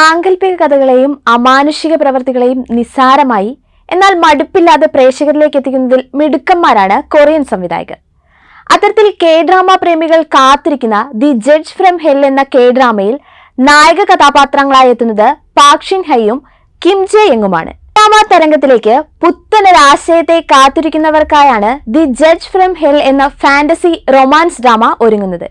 സാങ്കല്പിക കഥകളെയും അമാനുഷിക പ്രവർത്തികളെയും നിസ്സാരമായി എന്നാൽ മടുപ്പില്ലാതെ പ്രേക്ഷകരിലേക്ക് എത്തിക്കുന്നതിൽ മിടുക്കന്മാരാണ് കൊറിയൻ സംവിധായകർ. അത്തരത്തിൽ കെ ഡ്രാമ പ്രേമികൾ കാത്തിരിക്കുന്ന ദി ജഡ്ജ് ഫ്രം ഹെൽ എന്ന കെ ഡ്രാമയിൽ നായക കഥാപാത്രങ്ങളായി എത്തുന്നത് പാക്ഷിൻ ഹൈയും കിം ജെ യങ്ങുമാണ് ഡ്രാമ തരംഗത്തിലേക്ക് പുത്തനൊരാശയത്തെ കാത്തിരിക്കുന്നവർക്കായാണ് ദി ജഡ്ജ് ഫ്രം ഹെൽ എന്ന ഫാന്റസി റൊമാൻസ് ഡ്രാമ ഒരുങ്ങുന്നത്.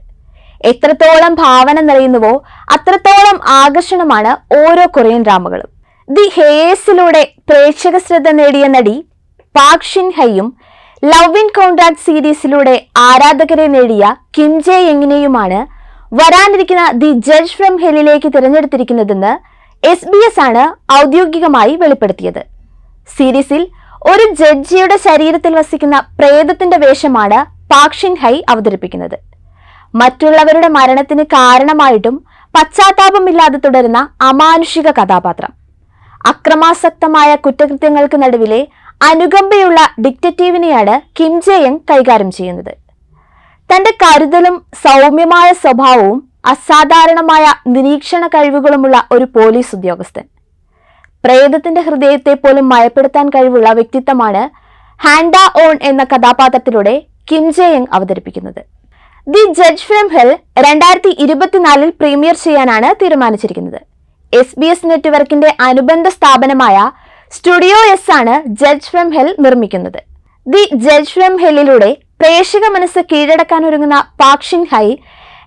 എത്രത്തോളം ഭാവന നിറയുന്നുവോ അത്രത്തോളം ആകർഷണമാണ് ഓരോ കൊറിയൻ ഡ്രാമകളും. ദി ഹേയേഴ്സിലൂടെ പ്രേക്ഷക ശ്രദ്ധ നേടിയ നടി പാക് ഷിൻ ഹൈയും ലവ് ഇൻ കോൺട്രാക്ട് സീരീസിലൂടെ ആരാധകരെ നേടിയ കിം ജെ യങ്ങിനെയുമാണ് വരാനിരിക്കുന്ന ദി ജഡ്ജ് ഫ്രം ഹെല്ലിലേക്ക് തിരഞ്ഞെടുത്തിരിക്കുന്നതെന്ന് എസ് ബി എസ് ആണ് ഔദ്യോഗികമായി വെളിപ്പെടുത്തിയത്. സീരീസിൽ ഒരു ജഡ്ജിയുടെ ശരീരത്തിൽ വസിക്കുന്ന പ്രേതത്തിന്റെ വേഷമാണ് പാക്ഷിൻ ഹൈ അവതരിപ്പിക്കുന്നത്. മറ്റുള്ളവരുടെ മരണത്തിന് കാരണമായിട്ടും പശ്ചാത്താപമില്ലാതെ തുടരുന്ന അമാനുഷിക കഥാപാത്രം. അക്രമാസക്തമായ കുറ്റകൃത്യങ്ങൾക്ക് നടുവിലെ അനുകമ്പയുള്ള ഡിക്റ്ററ്റീവിനെയാണ് കിം ജിയങ് കൈകാര്യം ചെയ്യുന്നത്. തന്റെ കരുതലും സൗമ്യമായ സ്വഭാവവും അസാധാരണമായ നിരീക്ഷണ കഴിവുകളുമുള്ള ഒരു പോലീസ് ഉദ്യോഗസ്ഥൻ. പ്രേതത്തിന്റെ ഹൃദയത്തെ പോലും മയപ്പെടുത്താൻ കഴിവുള്ള വ്യക്തിത്വമാണ് ഹാൻഡ ഓൺ എന്ന കഥാപാത്രത്തിലൂടെ കിം ജിയങ് അവതരിപ്പിക്കുന്നത്. ദി ജഡ്ജ് ഫ്രം ഹെൽ രണ്ടായിരത്തി ഇരുപത്തിനാലിൽ പ്രീമിയർ ചെയ്യാനാണ് തീരുമാനിച്ചിരിക്കുന്നത്. എസ് ബി എസ് നെറ്റ്വർക്കിന്റെ അനുബന്ധ സ്ഥാപനമായ സ്റ്റുഡിയോ എസ് ആണ് ജഡ്ജ് ഫ്രം ഹെൽ നിർമ്മിക്കുന്നത്. ദി ജഡ്ജ് ഫ്രം ഹെല്ലിലൂടെ പ്രേക്ഷക മനസ്സ് കീഴടക്കാൻ ഒരുങ്ങുന്ന പാക്ഷിൻ ഹൈ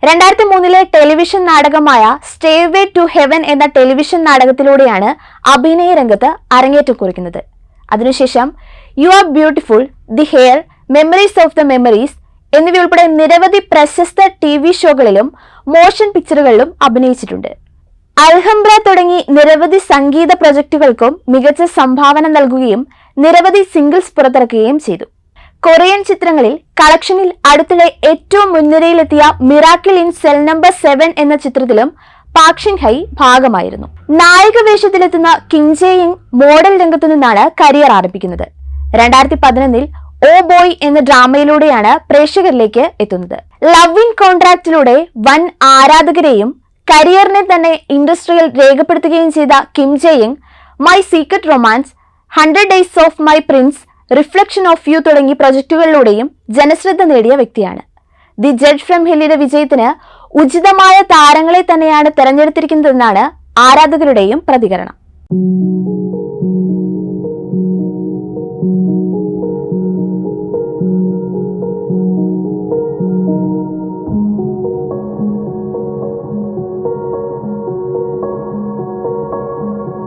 രണ്ടായിരത്തി മൂന്നിലെ ടെലിവിഷൻ നാടകമായ സ്റ്റേ വേ ടു ഹെവൻ എന്ന ടെലിവിഷൻ നാടകത്തിലൂടെയാണ് അഭിനയ രംഗത്ത് അരങ്ങേറ്റം കുറിക്കുന്നത്. അതിനുശേഷം you are beautiful the heir memories of the memories എന്നിവയുൾപ്പെടെ നിരവധി പ്രശസ്ത ടി വി ഷോകളിലും മോഷൻ പിക്ചറുകളിലും അഭിനയിച്ചിട്ടുണ്ട്. അൽഹംബ്ര തുടങ്ങി നിരവധി സംഗീത പ്രൊജക്ടുകൾക്കും മികച്ച സംഭാവന നൽകുകയും നിരവധി സിംഗിൾസ് പുറത്തിറക്കുകയും ചെയ്തു. കൊറിയൻ ചിത്രങ്ങളിൽ കളക്ഷനിൽ അടുത്തിടെ ഏറ്റവും മുൻനിരയിലെത്തിയ miracle in cell number seven എന്ന ചിത്രത്തിലും പാക്ഷിൻ ഹൈ ഭാഗമായിരുന്നു. നായിക വേഷത്തിലെത്തുന്ന കിം ജെയിങ് മോഡൽ രംഗത്തു നിന്നാണ് കരിയർ ആരംഭിക്കുന്നത്. രണ്ടായിരത്തി പതിനൊന്നിൽ ഓ ബോയ് എന്ന ഡ്രാമയിലൂടെയാണ് പ്രേക്ഷകരിലേക്ക് എത്തുന്നത്. ലവ് ഇൻ കോൺട്രാക്റ്റിലൂടെ വൻ ആരാധകരെയും കരിയറിനെ തന്നെ ഇൻഡസ്ട്രിയിൽ രേഖപ്പെടുത്തുകയും ചെയ്ത Kim Jaeyoung my secret romance hundred days of my prince reflection of you തുടങ്ങിയ പ്രൊജക്ടുകളിലൂടെയും ജനശ്രദ്ധ നേടിയ വ്യക്തിയാണ്. ദി ജഡ് ഫ്രം ഹില്ലിയുടെ വിജയത്തിന് ഉചിതമായ താരങ്ങളെ തന്നെയാണ് തെരഞ്ഞെടുത്തിരിക്കുന്നതെന്നാണ് ആരാധകരുടെയും പ്രതികരണം.